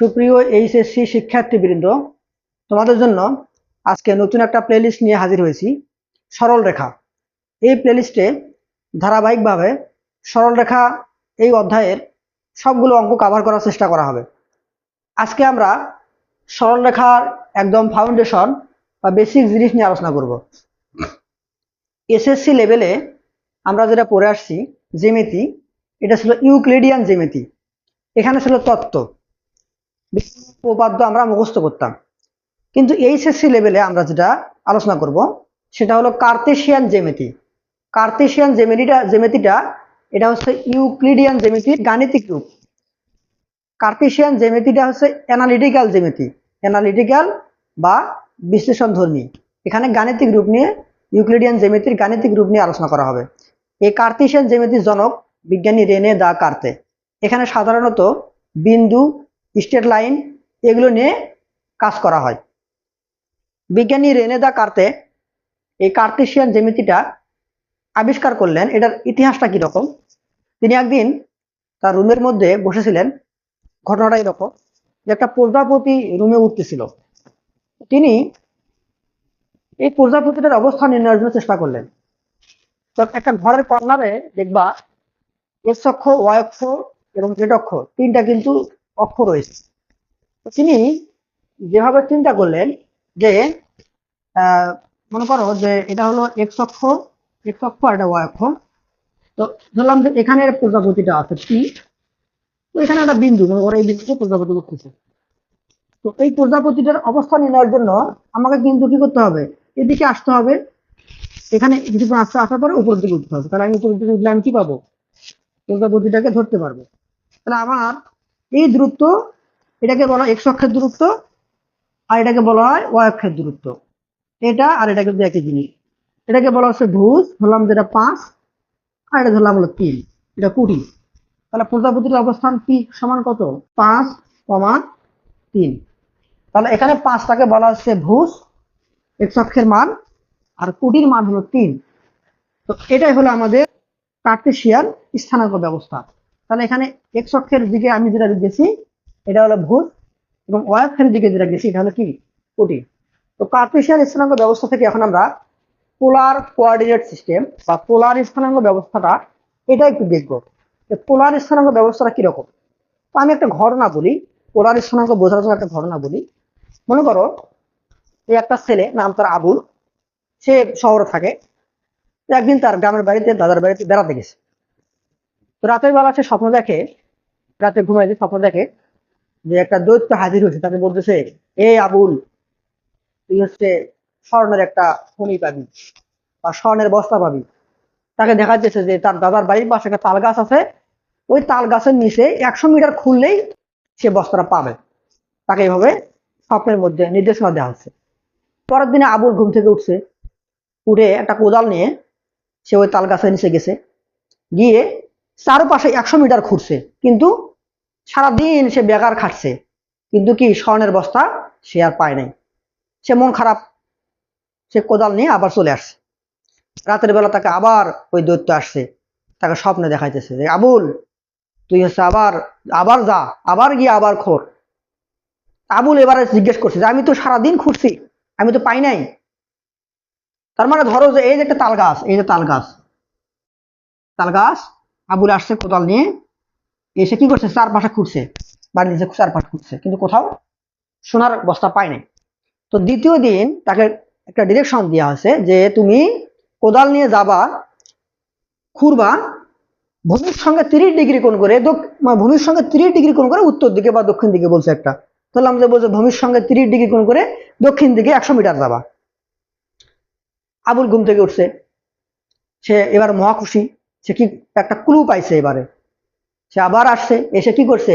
সুপ্রিয় এইচএসসি শিক্ষার্থীবৃন্দ, তোমাদের জন্য আজকে নতুন একটা প্লেলিস্ট নিয়ে হাজির হয়েছি, সরল রেখা। এই প্লেলিস্টে ধারাবাহিকভাবে সরল রেখা এই অধ্যায়ের সবগুলো অঙ্ক কভার করার চেষ্টা করা হবে। আজকে আমরা সরল রেখার একদম ফাউন্ডেশন বা বেসিক জিনিস নিয়ে আলোচনা করব। এসএসসি লেভেলে আমরা যেটা পড়ে আসছি জেমিতি এটা ছিল ইউক্লিডিয়ান জেমিতি এখানে ছিল তত্ত্ব। উপাদ্য আমরা মুখস্থ করতাম। কিন্তু এইচএসসি লেভেলে আমরা যেটা আলোচনা করব, সেটা হলো কার্তেশিয়ান জেমেতি কার্তেশিয়ান জেমেটিটা জেমেতিটা এটা হচ্ছে ইউক্লিডিয়ান জেমেতির গাণিতিক রূপ। কার্তেশিয়ান জেমেতিটা হচ্ছে অ্যানালিটিক্যাল জেমেতি অ্যানালিটিক্যাল বা বিশ্লেষণ ধর্মী এখানে গাণিতিক রূপ নিয়ে, ইউক্লিডিয়ান জেমেতির গাণিতিক রূপ নিয়ে আলোচনা করা হবে। এই কার্তেশিয়ান জেমেতির জনক বিজ্ঞানী রেনে দা কার্তে। এখানে সাধারণত বিন্দু স্ট্রেট লাইন, এগুলো নিয়ে কাজ করা হয়। বিজ্ঞানী রেনেদা কার্তে এই কার্তেশিয়ান জ্যামিতিটা আবিষ্কার করলেন। এটার ইতিহাসটা কীরকম তিনি একদিন তার রুমের মধ্যে বসেছিলেন। ঘটনাটা এরকম যে একটা প্রজাপতি রুমে উঠতেছিল। তিনি এই প্রজাপতিটার অবস্থান নির্ণয়ের জন্য চেষ্টা করলেন। তো একটা ঘরের কর্নারে দেখবা, এক্স অক্ষ, ওয়াই অক্ষ এবং জেড অক্ষ, তিনটা কিন্তু অক্ষ রয়েছে। তিনি যেভাবে চিন্তা করলেন যে মনে করো যে এটা হলো এক্স অক্ষ এক্স অক্ষ আর এটা ওয়াই অক্ষ। তো ধরলাম যে এখানে প্রজাপতিটা আছে পি তো এখানে একটা বিন্দু, মনে করো এই বিন্দুতে প্রজাপতি উঠতেছে তো এই প্রজাপতিটার অবস্থান নেওয়ার জন্য আমাকে কিন্তু কি করতে হবে? এদিকে আসতে হবে। এখানে কিছুক্ষণ আসতে, আসার পরে উপর দিকে উঠতে হবে। তাহলে আমি উপরের দিকে উঠলে আমি কি পাবো? প্রজাপতিটাকে ধরতে পারব। তাহলে আমার এই দূরত্ব, এটাকে বলা হয় এক্স অক্ষের দূরত্ব, আর এটাকে বলা হয় ওয়াই অক্ষের দূরত্ব। এটা আর এটা কিন্তু একই জিনিস। এটাকে বলা হচ্ছে ভুজ ধরলাম যেটা পাঁচ, আর এটা ধরলাম হলো তিন, এটা কুড়ি। তাহলে প্রজাপতির অবস্থান পি সমান কত? পাঁচ কমা তিন। তাহলে এখানে পাঁচটাকে বলা হচ্ছে ভুজ এক্স অক্ষের মান, আর কুটির মান হলো তিন। তো এটাই হলো আমাদের কার্টেশিয়ান স্থানাঙ্ক ব্যবস্থা। তাহলে এখানে এক্স অক্ষের দিকে আমি যেটা গেছি এটা হলো ভূত এবং ওয়াই অক্ষের দিকে যেটা গেছি এটা হলো কি? কোটি তো কার্টেশিয়ান স্থানাঙ্ক ব্যবস্থা থেকে এখন আমরা পোলার কোঅর্ডিনেট সিস্টেম বা পোলার স্থানাঙ্ক ব্যবস্থাটা, এটা একটু দেখব। পোলার স্থানাঙ্ক ব্যবস্থাটা কীরকম? তো আমি একটা ঘটনা বলি পোলার স্থানাঙ্ক বোঝার জন্য একটা ঘটনা বলি। মনে করো, এই একটা ছেলে, নাম তার আবুল, সে শহরে থাকে। একদিন তার গ্রামের বাড়িতে, দাদার বাড়িতে বেড়াতে গেছে। তো রাতের বেলা সে স্বপ্ন দেখে, রাতে ঘুমাইতে স্বপ্ন দেখে যে একটা দৈত্য হাজির হয়েছে। তাকে বলতেছে, এ আবুল, তুই হচ্ছে স্বর্ণের একটা খনি পাবি বা স্বর্ণের বস্তা পাবি। তাকে দেখা যাচ্ছে যে তার দাদার বাড়ির পাশে একটা তাল গাছ আছে। ওই তাল গাছের নিচে একশো মিটার খুললেই সে বস্তাটা পাবে। তাকে এইভাবে স্বপ্নের মধ্যে নির্দেশনা দেওয়া হচ্ছে। পরের দিনে আবুল ঘুম থেকে উঠছে, উঠে একটা কোদাল নিয়ে সে ওই তাল গাছের নিচে গেছে। গিয়ে চারপাশে একশো মিটার ঘুরছে, কিন্তু সারাদিন সে বেকার খাটছে। কিন্তু কি, স্বর্ণের বস্তা সে আর পায় নাই। সে মন খারাপ, সে কোদাল নিয়ে আবার চলে আসছে। রাতের বেলা তাকে আবার ওই দৈত্য আসছে, তাকে স্বপ্নে দেখাইতেছে যে, আবুল, তুই হচ্ছে আবার আবার যা, আবার গিয়ে আবার খোর। আবুল এবারে জিজ্ঞেস করছে যে, আমি তো সারাদিন খুঁজছি আমি তো পাই নাই। তার মানে ধরো যে, এই যে একটা তাল গাছ, এই যে তাল গাছ তাল গাছ আবুল আসছে কোদাল নিয়ে। এসে কি করছে? চারপাশে খুঁড়ছে। বাড়ির নিচে চারপাশে খুঁড়ছে। কিন্তু কোথাও সোনার বস্তা পায় নাই। তো দ্বিতীয় দিন তাকে একটা ডিরেকশন দেওয়া হয়েছে যে তুমি কোদাল নিয়ে যাবা, খুঁড়বা, ভূমির সঙ্গে তিরিশ ডিগ্রি কোণ করে মানে ভূমির সঙ্গে তিরিশ ডিগ্রি কোণ করে উত্তর দিকে বা দক্ষিণ দিকে বলছে একটা। তাহলে আমাদের বলছে ভূমির সঙ্গে তিরিশ ডিগ্রি কোণ করে দক্ষিণ দিকে একশো মিটার যাবা। আবুল ঘুম থেকে উঠছে। সে এবার মহা খুশি সে কি একটা ক্লু পাইছে এবারে? সে আবার আসছে, এসে কি করছে?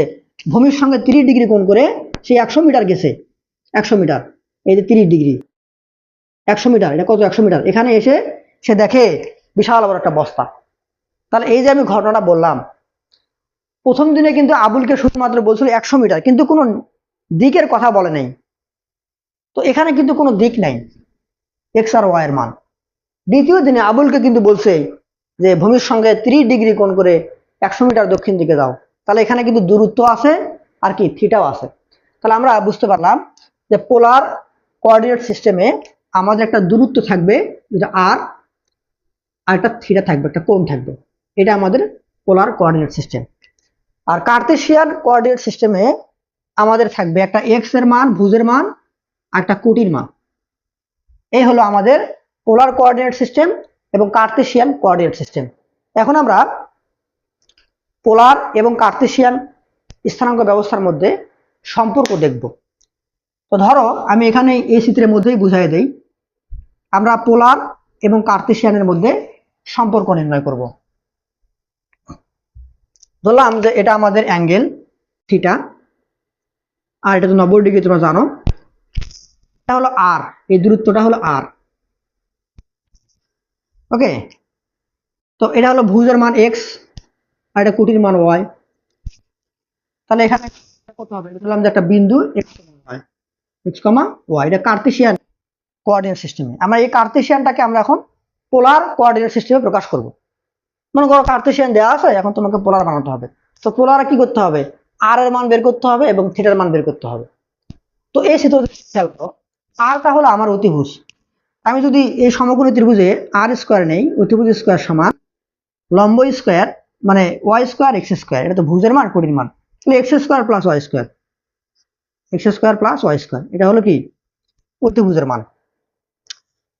ভূমির সঙ্গে তিরিশ ডিগ্রি কোণ করে সে একশো মিটার গেছে। একশো মিটার, এই যে তিরিশ ডিগ্রি। একশো মিটার, এটা কত একশো মিটার? এখানে এসে সে দেখে বিশাল বড় একটা বস্তা। তাহলে এই যে আমি ঘটনাটা বললাম, প্রথম দিনে কিন্তু আবুলকে শুধুমাত্র বলছিল একশো মিটার, কিন্তু কোনো দিকের কথা বলে নাই। তো এখানে কিন্তু কোনো দিক নাই। এক্স আর ওয়াই এর মান। দ্বিতীয় দিনে আবুলকে কিন্তু বলছে যে ভূমির সঙ্গে ত্রিশ ডিগ্রি কোণ করে একশো মিটার দক্ষিণ দিকে যাও, তাহলে এখানে কিন্তু দূরত্ব আছে আর কি থিটাও আছে। তাহলে আমরা বুঝতে পারলাম যে পোলার কোঅর্ডিনেট সিস্টেমে আমাদের একটা দূরত্ব থাকবে, যেটা আর আর একটা থিটা থাকবে, একটা কোণ থাকবে। এটা আমাদের পোলার কোঅর্ডিনেট সিস্টেম আর কার্তেশিয়ান কোঅর্ডিনেট সিস্টেমে আমাদের থাকবে একটা এক্সের মান, ভুজের মান, আর একটা কোটির মান। এই হলো আমাদের পোলার কোঅর্ডিনেট সিস্টেম এবং কার্তেশিয়ান কোঅর্ডিনেট সিস্টেম এখন আমরা পোলার এবং কার্তেশিয়ান স্থানাঙ্ক ব্যবস্থার মধ্যে সম্পর্ক দেখব। তো ধরো, আমি এখানে এই চিত্রের মধ্যেই বুঝাই দেই। আমরা পোলার এবং কার্তেশিয়ানের মধ্যে সম্পর্ক নির্ণয় করব। ধরলাম যে এটা আমাদের অ্যাঙ্গেল থিটা, আর এটা তো নব্বই ডিগ্রি তোমরা জানো। এটা হলো আর এই দূরত্বটা হলো আর ওকে তো এটা হলো ভুজের মান এক্স আর এটা কুটির মান ওয়াই তাহলে এখানে কত হবে? ধরলাম যে একটা বিন্দু x y x comma y এটা কার্তেশিয়ান কোঅর্ডিনেট সিস্টেমে আমরা এই কার্তেশিয়ানটাকে আমরা এখন পোলার কোঅর্ডিনেট সিস্টেমে প্রকাশ করব। মনে করো কার্তেশিয়ান দেওয়া আছে, এখন তোমাকে পোলার বানাতে হবে। তো পোলার কি করতে হবে? আর এর মান বের করতে হবে এবং থিটার মান বের করতে হবে। তো এই চিত্র খেয়াল করো। আরটা হলো আমার অতিভুজ। আমি যদি এই সমকোণী ত্রিভুজে আর স্কোয়ার নেই অতিভুজ স্কোয়ার সমান লম্ব স্কোয়ার মানে ওয়াই স্কোয়ার এক্স স্কোয়ার এটা তো ভুজের মান কোটির মান। X square plus y square x square plus y square এটা হলো কি? অতিভুজের মান।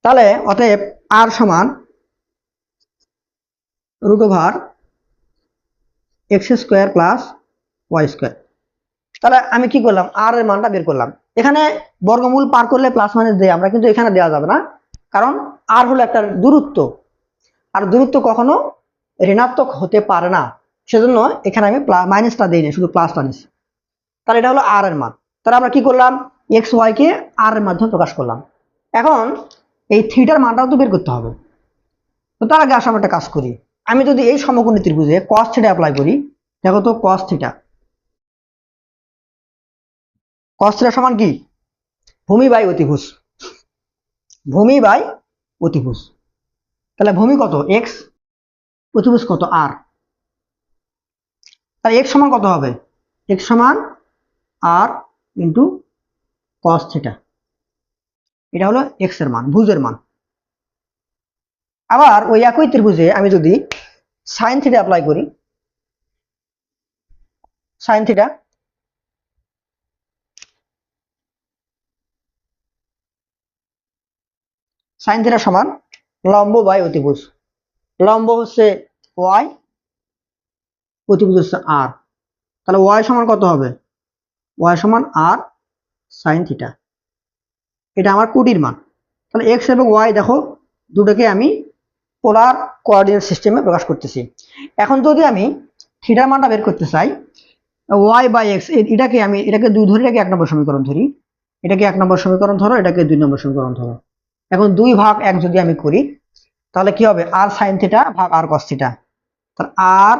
তাহলে অতএব আর সমান root over x square plus y square তাহলে আমি কি করলাম? আর এর মানটা বের করলাম। এখানে বর্গমূল পার করলে প্লাস মাইনাস দেয় আমরা কিন্তু এখানে দেওয়া যাবে না। কারণ আর হলো একটা দূরত্ব। আর দূরত্ব কখনো ঋণাত্মক হতে পারে না। সেজন্য এখানে আমি মাইনাসটা দিই না শুধু প্লাসটা নিছি। তাহলে এটা হলো আর এর মান। তাহলে আমরা কি করলাম? এক্স ওয়াই কে আর এর মাধ্যমে প্রকাশ করলাম। এখন এই থিটার মানটাও তো বের করতে হবে। তো তার আগে আসলে একটা কাজ করি। আমি যদি এই সমকোণী ত্রিভুজে কস থিটা অ্যাপ্লাই করি, দেখো তো কস থিটা কস থিটা সমান কি? ভূমি বাই অতিভুজ। ভূমি বাই অতিভুজ। তাহলে ভূমি কত? এক্স অতিভুজ কত? আর তাহলে এক্স সমান কত হবে? এক্স সমান আর ইন্টু কস থিটা এটা হলো এক্সের মান, ভুজের মান। আবার ওই একই ত্রিভুজে আমি যদি সাইন থিটা অ্যাপ্লাই করি সাইন থিটা সাইন থিটা সমান লম্ব বাই অতিভুজ। লম্ব হচ্ছে ওয়াই অতিভুজ হচ্ছে আর তাহলে ওয়াই সমান কত হবে? ওয়াই সমান আর সাইন থিটা এটা আমার কোটির মান। তাহলে এক্স এবং ওয়াই দেখো, দুটোকে আমি পোলার কোঅর্ডিনেট সিস্টেমে প্রকাশ করতেছি। এখন যদি আমি থিটার মানটা বের করতে চাই ওয়াই বাই এক্স এটাকে আমি এটাকে দুই ধরি এটাকে এক নম্বর সমীকরণ ধরি। এটাকে এক নম্বর সমীকরণ ধরো, এটাকে দুই নম্বর সমীকরণ ধরো। এখন দুই ভাগ এক যদি আমি করি, তাহলে কি হবে? আর সাইন থিটা ভাগ আর কস থিটা তাহলে আর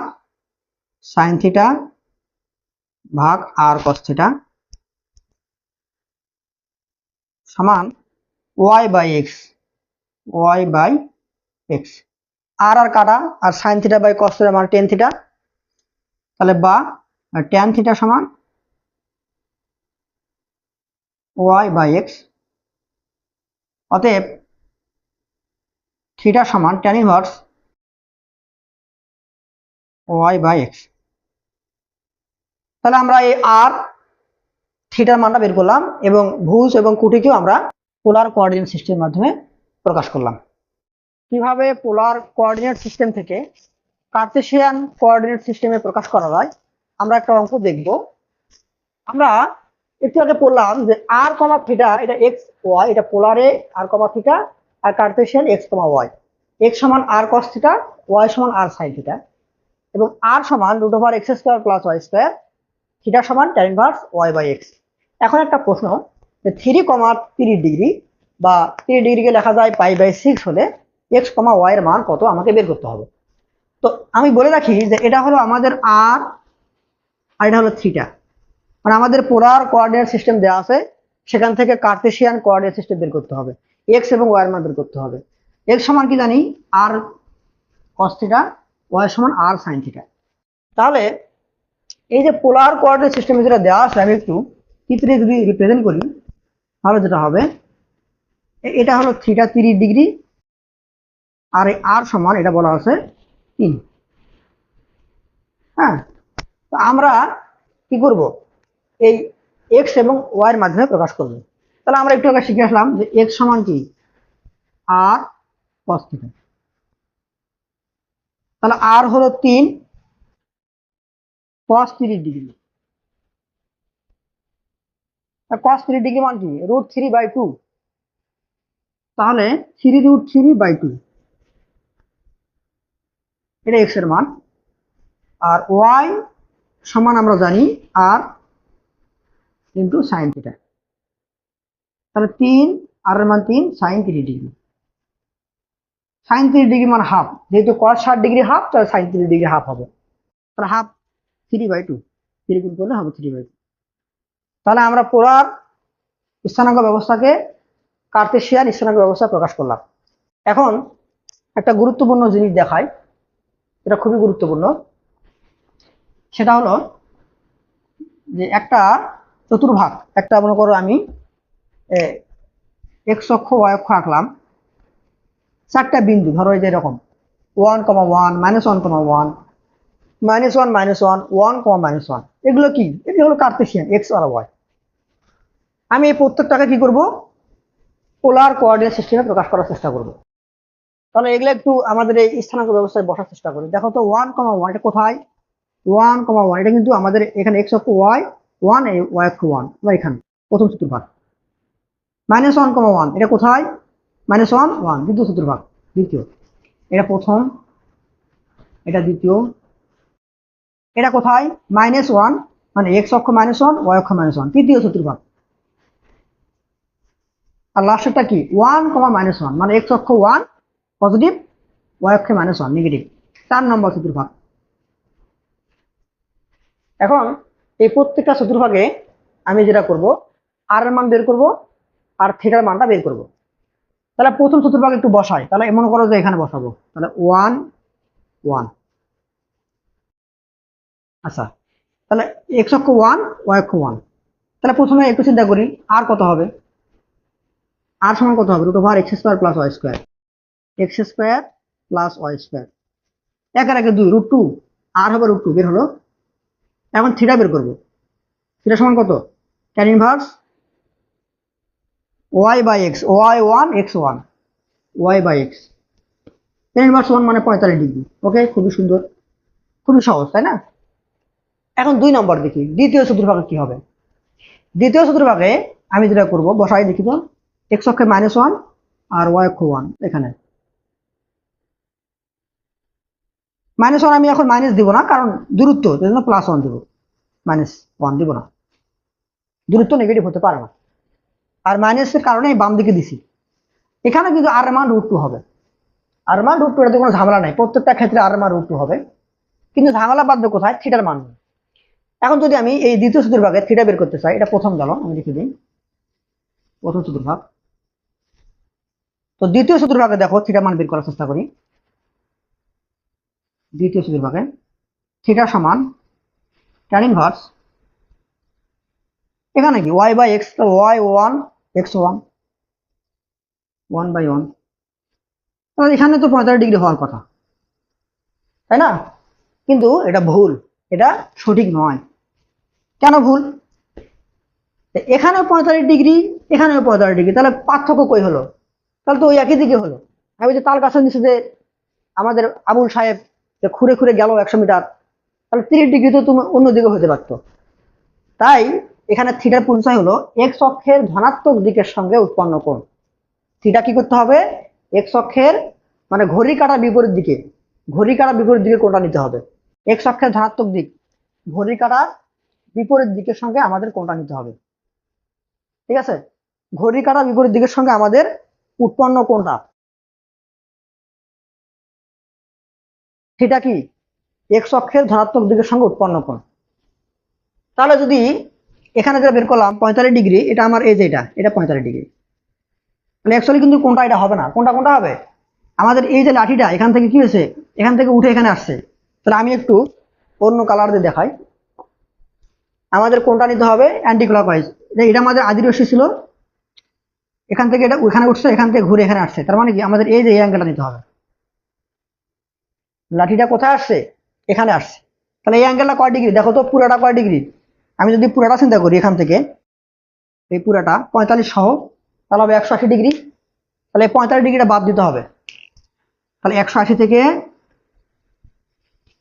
সাইন থিটা ভাগ আর কস থিটা সমান y by x y by x r r কাটা, আর sine theta by cos theta মানে টেন থিটা তাহলে বা টেন থিটা সমান ওয়াই বাই এক্স অতএব থিটা সমান tan inverse y by x তাহলে আমরা এই আর থিটার মানটা বের করলাম এবং ভুজ এবং কুটিকেও আমরা পোলার কোঅর্ডিনেট সিস্টেমের মাধ্যমে প্রকাশ করলাম। কীভাবে পোলার কোঅর্ডিনেট সিস্টেম থেকে কার্তেশিয়ান কোঅর্ডিনেট সিস্টেমে প্রকাশ করা যায়, আমরা একটা অঙ্ক দেখব। আমরা একটু আগে পড়লাম যে আর কমা থিটা এটা এক্স ওয়াই এটা পোলারে আর কমা থিটা আর cartesian x comma y x সমান আর কস থিটা ওয়াই সমান আর সাইন থিটা এবং আর সমান root over x square plus y square theta সমান tan inverse y by x এখন একটা প্রশ্ন, যে থ্রি কমা তিরিশ ডিগ্রি বা তিরিশ ডিগ্রিকে লেখা যায় পাই বাই সিক্স হলে এক্স কমা ওয়াই এর মান কত? আমাকে বের করতে হবে। তো আমি বলে রাখি যে এটা হলো আমাদের আর আর এটা হলো থিটা মানে আমাদের পোলার কোঅর্ডিনেট সিস্টেম দেওয়া আছে, সেখান থেকে কার্তেশিয়ান কোঅর্ডিনেট সিস্টেম বের করতে হবে। এক্স এবং ওয়াই এর মান বের করতে হবে। এক্স সমান কি জানি? আর কস থিটা ওয়াই সমান আর সাইন থিটা তাহলে এই যে পোলার কোঅর্ডিনেট সিস্টেমে যেটা দেওয়া আছে, আমি একটু চিত্রে যদি রিপ্রেজেন্ট করি, তাহলে যেটা হবে? এটা হলো থ্রিটা তিরিশ ডিগ্রি, আর এই আর সমান এটা বলা আছে তিন। হ্যাঁ? তো আমরা কি করব? এই এক্স এবং ওয়াই এর মাধ্যমে প্রকাশ করব। তাহলে আমরা একটু আগে শিখে আসলাম যে এক্স সমান কি? আর cos থিটা তাহলে আর হলো তিন cos তিরিশ ডিগ্রি। cos থ্রি ডিগ্রি মান কি? রুট থ্রি বাই টু তাহলে three root three by two এটা এক্সের মান। আর ওয়াই সমান আমরা জানি আর ইন্টু সাইন থিটা তাহলে তিন আর মান তিন sine three degree sine three degree মান হাফ যেহেতু কস ষাট ডিগ্রি হাফ তাহলে সাইন থ্রি ডিগ্রি হাফ হবে। তাহলে half three by two three গুণ করলে হবে থ্রি বাই টু তাহলে আমরা পোলার স্থানাঙ্ক ব্যবস্থাকে কার্তেশিয়ান স্থানাঙ্ক ব্যবস্থা প্রকাশ করলাম। এখন একটা গুরুত্বপূর্ণ জিনিস দেখায় এটা খুবই গুরুত্বপূর্ণ। সেটা হলো যে একটা চতুর্ভাগ। একটা মনে করো আমি এক্স অক্ষ ওয়াই অক্ষ আঁকলাম। চারটা বিন্দু, ধরো এই যে এরকম। One comma one minus one comma one minus one minus one one comma minus one এগুলো কি? এগুলো হলো কার্তেশিয়ান এক্স আর ওয়াই আমি এই প্রত্যেকটাকে কি করব? পোলার কোঅর্ডিনেট সিস্টেমে প্রকাশ করার চেষ্টা করব। তাহলে এগুলো একটু আমাদের এই স্থানাঙ্ক ব্যবস্থায় বসার চেষ্টা করি। দেখো তো ওয়ান কমা ওয়ান এটা কোথায়? ওয়ান কমা ওয়ান এটা কিন্তু আমাদের এখানে এক্স অক্ষ ওয়াই ওয়ান ওয়াই অক্ষ ওয়ান বা এখানে, প্রথম চতুর্ভাগ মাইনাস ওয়ান কমা ওয়ান এটা কোথায়? মাইনাস ওয়ান ওয়ান দ্বিতীয় চতুর্ভাগ দ্বিতীয়। এটা প্রথম, এটা দ্বিতীয়। এটা কোথায়? মাইনাস ওয়ান মানে এক্স অক্ষ মাইনাস ওয়ান ওয়াই অক্ষ মাইনাস ওয়ান তৃতীয় চতুর্ভাগ আর লাস্টেরটা কি? ওয়ান কমা মাইনাস ওয়ান মানে এক্স অক্ষ ওয়ান পজিটিভ ওয়াই অক্ষে মাইনাস ওয়ান নেগেটিভ চার নম্বর চতুর্ভাগ এখন এই প্রত্যেকটা চতুর্ভাগে আমি যেটা করব আর এর মান বের করব, আর থিটার মানটা বের করব। তাহলে প্রথম চতুর্ভাগ একটু বসাই, তাহলে এমন করো যে এখানে বসাবো। তাহলে ওয়ান ওয়ান আচ্ছা তাহলে এক্স অক্ষ ওয়ান ওয়াই অক্ষ ওয়ান তাহলে প্রথমে একটু চিন্তা করি আর কত হবে? আর সমান কত হবে? Root over x square plus y square x square plus y square একের একে দুই রুট টু আর হবে রুট টু বের হলো এখন থিটা বের করব। থিটা সমান কত? Tan inverse y by x y one x one y by x tan inverse one মানে পঁয়তাল্লিশ ডিগ্রি ওকে খুবই সুন্দর। খুবই সহজ, তাই না? এখন দুই নম্বর দেখি, দ্বিতীয় চতুর্ভাগে কি হবে? দ্বিতীয় চতুর্ভাগে আমি যেটা করব, বসাই দেখি তো এক্স অক্ষে মাইনাস ওয়ান আর ওয়াই অক্ষ ওয়ান এখানে। মাইনাস ওয়ান আমি এখন মাইনাস দিব না, কারণ দূরত্ব এই জন্য প্লাস ওয়ান দিব। মাইনাস ওয়ান দিব না। দূরত্ব নেগেটিভ হতে পারে না। আর মাইনাসের কারণে বাম দিকে দিছি। এখানে কিন্তু আর মান রুট টু হবে। আর মান রুট টু এটাতে কোনো ঝামেলা নাই। প্রত্যেকটা ক্ষেত্রে আর মান রুট টু হবে। কিন্তু ঝামেলা বাঁধবে কোথায়? থিটার মান। এখন যদি আমি এই দ্বিতীয় চতুর্ভাগে থিটা বের করতে চাই, এটা প্রথম গেল আমি লিখে দিই। প্রথম চতুর্ভাগ। তো দ্বিতীয় চতুর্ভাগে দেখো থিটা মান বের করার চেষ্টা করি। দ্বিতীয় চতুর্ভাগে থিটা সমান ট্যান ইনভার্স এখানে কি? Y by x y one x one one by one তাহলে এখানে তো পঁয়তাল্লিশ ডিগ্রি হওয়ার কথা। তাই না? কিন্তু এটা ভুল। এটা সঠিক নয়। কেন ভুল? এখানেও পঁয়তাল্লিশ ডিগ্রি, এখানেও পঁয়তাল্লিশ ডিগ্রি। তাহলে পার্থক্য কই হলো? তাহলে তো ওই একই দিকে হলো। আমি যে তার কাছে নিচে যে আমাদের আবুল সাহেব যে খুঁড়ে খুঁড়ে গেল একশো মিটার, তাহলে তিরিশ ডিগ্রি তো তুমি অন্যদিকে হতে পারতো। তাই এখানে থিটার পরিচয় হলো এক্স অক্ষের ধনাত্মক দিকের সঙ্গে উৎপন্ন কোণ। থিটা কি করতে হবে? এক্স অক্ষের মানে ঘড়ি কাটা বিপরীত দিকে, ঘড়ি কাটা বিপরীত দিকে কোণটা নিতে হবে। এক্স অক্ষের ধনাত্মক দিক, ঘড়ি কাটার বিপরীত দিকের সঙ্গে আমাদের কোণটা নিতে হবে। ঠিক আছে? ঘড়ি কাটা বিপরীত দিকের সঙ্গে আমাদের উৎপন্ন কোণটা। সেটা কি? এক্স অক্ষের ধনাত্মক দিকের সঙ্গে উৎপন্ন কোণ। তাহলে যদি এখানে যেটা বের করলাম, পঁয়তাল্লিশ ডিগ্রি, এটা আমার এই যে এটা এটা পঁয়তাল্লিশ ডিগ্রি। মানে অ্যাকচুয়ালি কিন্তু কোনটা এটা হবে না। কোনটা কোনটা হবে? আমাদের এই যে লাঠিটা, এখান থেকে কি হয়েছে? এখান থেকে উঠে এখানে আসছে। তাহলে আমি একটু অন্য কালার দিয়ে দেখাই। আমাদের কোনটা নিতে হবে অ্যান্টি এটা আমাদের আদি রশ্মি ছিল। এখান থেকে এটা, ওখানে উঠছে, এখান থেকে ঘুরে এখানে আসছে। তার মানে কি? আমাদের এই যে এই অ্যাঙ্গেলটা নিতে হবে। লাঠিটা কোথায় আসছে? এখানে আসছে। তাহলে এই অ্যাঙ্গেলটা কয় ডিগ্রি দেখো তো পুরাটা কয় ডিগ্রি আমি যদি পুরাটা চিন্তা করি এখান থেকে, এই পুরাটা পঁয়তাল্লিশ সহ, তাহলে হবে একশো আশি ডিগ্রি তাহলে এই পঁয়তাল্লিশ ডিগ্রিটা বাদ দিতে হবে। তাহলে একশো আশি থেকে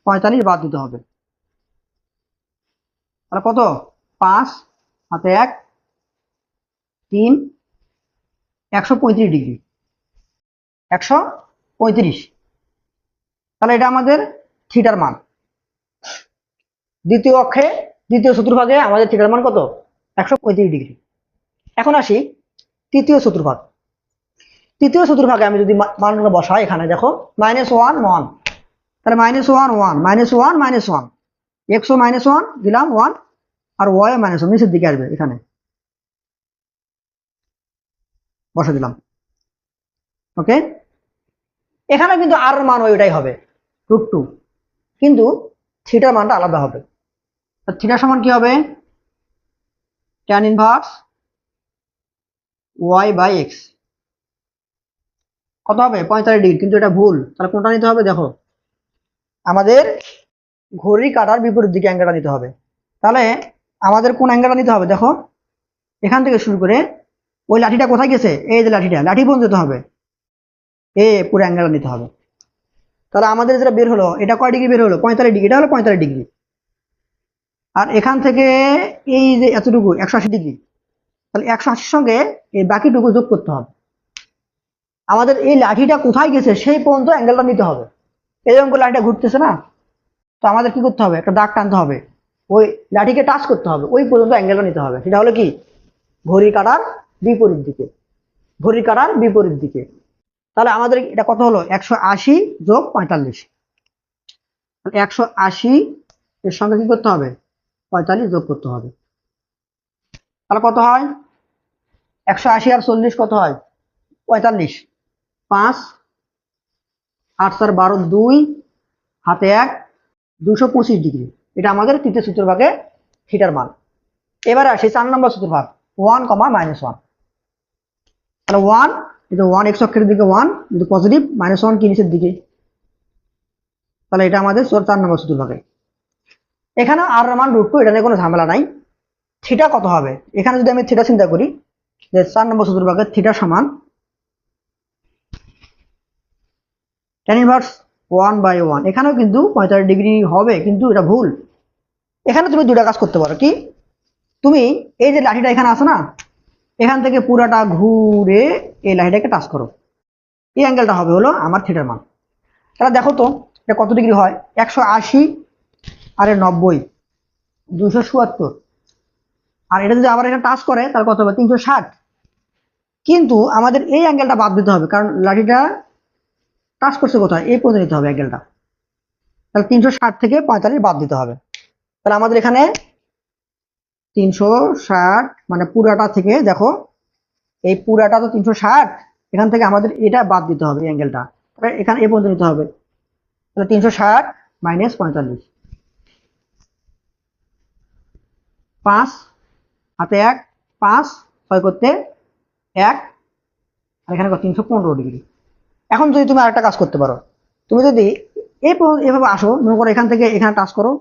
পঁয়তাল্লিশ বাদ দিতে হবে। তাহলে কত? পাঁচ, হাতে এক, তিন, একশো পঁয়ত্রিশ ডিগ্রি একশো পঁয়ত্রিশ। তাহলে এটা আমাদের থিটার মান। দ্বিতীয় অক্ষে, দ্বিতীয় চতুর্ভাগে আমাদের থিটার মান কত? একশো পঁয়ত্রিশ ডিগ্রি। এখন আসি তৃতীয় চতুর্ভাগ। তৃতীয় চতুর্ভাগে আমি যদি মানগুলো বসাই এখানে, দেখো মাইনাস ওয়ান ওয়ান তাহলে minus one one minus one minus one এক্সও minus one দিলাম ওয়ান আর ওয়াই মাইনাস ওয়ান নিচের দিকে আসবে এখানে। বসে দিলাম। ওকে এখানে কিন্তু আর মান ওইটাই হবে রুট টু কিন্তু থিটার মানটা আলাদা হবে। থিটার সমান কি হবে? Tan inverse y by x কত হবে? পঁয়তাল্লিশ ডিগ্রি কিন্তু এটা ভুল। তাহলে কোনটা নিতে হবে? দেখো, আমাদের ঘড়ি কাটার বিপরীত দিকে অ্যাঙ্গেলটা নিতে হবে। তাহলে আমাদের কোন অ্যাঙ্গেলটা নিতে হবে? দেখো, এখান থেকে শুরু করে ওই লাঠিটা কোথায় গেছে? এই যে লাঠিটা, লাঠি পর্যন্ত যেতে হবে। এ পুরো অ্যাঙ্গেলটা নিতে হবে। তাহলে আমাদের যেটা বের হলো, এটা কয় ডিগ্রি বের হলো? পঁয়তাল্লিশ ডিগ্রি এটা হলো পঁয়তাল্লিশ ডিগ্রি আর এখান থেকে এই যে এতটুকু, একশো আশি ডিগ্রি তাহলে একশো আশির সঙ্গে এই বাকিটুকু যোগ করতে হবে। আমাদের এই লাঠিটা কোথায় গেছে, সেই পর্যন্ত অ্যাঙ্গেলটা নিতে হবে। এরকম করে লাঠিটা ঘুরতেছে না? তো আমাদের কি করতে হবে? একটা দাগ টানতে হবে। ওই লাঠিকে টাচ করতে হবে। ওই পর্যন্ত অ্যাঙ্গেলটা নিতে হবে। সেটা হলো কি? ঘড়ি কাটার বিপরীত দিকে। ঘড়ি কাটার বিপরীত দিকে। তাহলে আমাদের এটা কত হলো? একশো আশি যোগ পঁয়তাল্লিশ। একশো আশি এর সঙ্গে কি করতে হবে? পঁয়তাল্লিশ যোগ করতে হবে। তাহলে কত হয়? একশো আশি আর চল্লিশ কত হয়? পঁয়তাল্লিশ। পাঁচ, আট চার বারো দুই, হাতে এক, দুশো পঁচিশ ডিগ্রি। এটা আমাদের তৃতীয় চতুর্ভাগে থিটার মান। এবারে আসি চার নম্বর চতুর্ভাগ ওয়ান কমা মাইনাস ওয়ান। তাহলে ওয়ান এটা ওয়ান এক্স অক্ষের দিকে ওয়ান কিন্তু পজিটিভ মাইনাস ওয়ান কি নিচের দিকে? তাহলে এটা আমাদের চোর- নম্বর চতুর্ভাগে এখানে আর মান রুট টু এটা নিয়ে কোনো ঝামেলা নাই। থিটা কত হবে? এখানে যদি আমি থিটা চিন্তা করি, যে চার নম্বর চতুর্ভাগের থিটা সমান tan inverse one by one এখানেও কিন্তু পঁয়তাল্লিশ ডিগ্রি হবে, কিন্তু এটা ভুল। এখানে তুমি দুটা কাজ করতে পারো। কি? তুমি এই যে লাঠিটা এখানে আছে না এখান থেকে পুরাটা ঘুরে এই লাঠিটাকে টাচ করো। এই অ্যাঙ্গেলটা হবে হলো আমার থিটার মান। তাহলে দেখো তো, এটা কত ডিগ্রি হয়? একশো আশি আর নব্বই। দুশো চুয়াত্তর। আর এটা যদি আবার এখানে টাচ করে, তাহলে কত হবে? তিনশো ষাট। কিন্তু আমাদের এই অ্যাঙ্গেলটা বাদ দিতে হবে, কারণ লাঠিটা টাচ করছে কোথায়? এই পর্যন্ত নিতে হবে অ্যাঙ্গেলটা তাহলে তিনশো ষাট থেকে পঁয়তাল্লিশ বাদ দিতে হবে। তাহলে আমাদের এখানে তিনশো ষাট মানে পুরাটা থেকে, দেখো, এই পুরাটা তো তিনশো ষাট, এখান থেকে আমাদের এটা বাদ দিতে হবে অ্যাঙ্গেলটা তাহলে এখানে এই পর্যন্ত নিতে হবে। তাহলে তিনশো ষাট মাইনাস পঁয়তাল্লিশ। পাঁচ হাতে এক, পাঁচ ছয় করতে এক, আর এখানে তিনশো পনেরো ডিগ্রি। এখন যদি তুমি আরেকটা কাজ করতে পারো, তুমি যদি এই এভাবে আসো, মনে করো এখান থেকে এখানে টাচ করো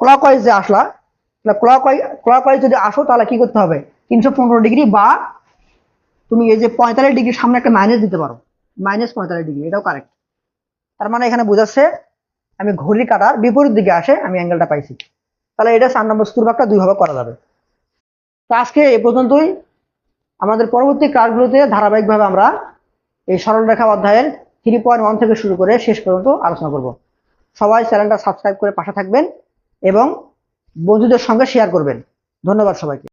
ক্লক ওয়াইজ যে আসলা ক্লক ওয়াইজ যদি আসো তাহলে কি করতে হবে? তিনশো পনেরো ডিগ্রি বা তুমি এই যে পঁয়তাল্লিশ ডিগ্রির সামনে একটা মাইনাস দিতে পারো। মাইনাস পঁয়তাল্লিশ ডিগ্রি, এটাও কারেক্ট তার মানে এখানে বোঝাচ্ছে আমি ঘড়ি কাটার বিপরীত দিকে আসে, আমি অ্যাঙ্গেলটা পাইছি। তাহলে এটা চার নম্বর চতুর্ভাগটা দুইভাবে করা যাবে। তো আজকে এ পর্যন্তই। আমাদের পরবর্তী ক্লাসগুলোতে ধারাবাহিকভাবে আমরা এই সরলরেখা অধ্যায়ের থ্রি পয়েন্ট ওয়ান থেকে শুরু করে শেষ পর্যন্ত আলোচনা করব। সবাই চ্যানেলটা সাবস্ক্রাইব করে পাশে থাকবেন এবং বন্ধুদের সঙ্গে শেয়ার করবেন। ধন্যবাদ সবাইকে।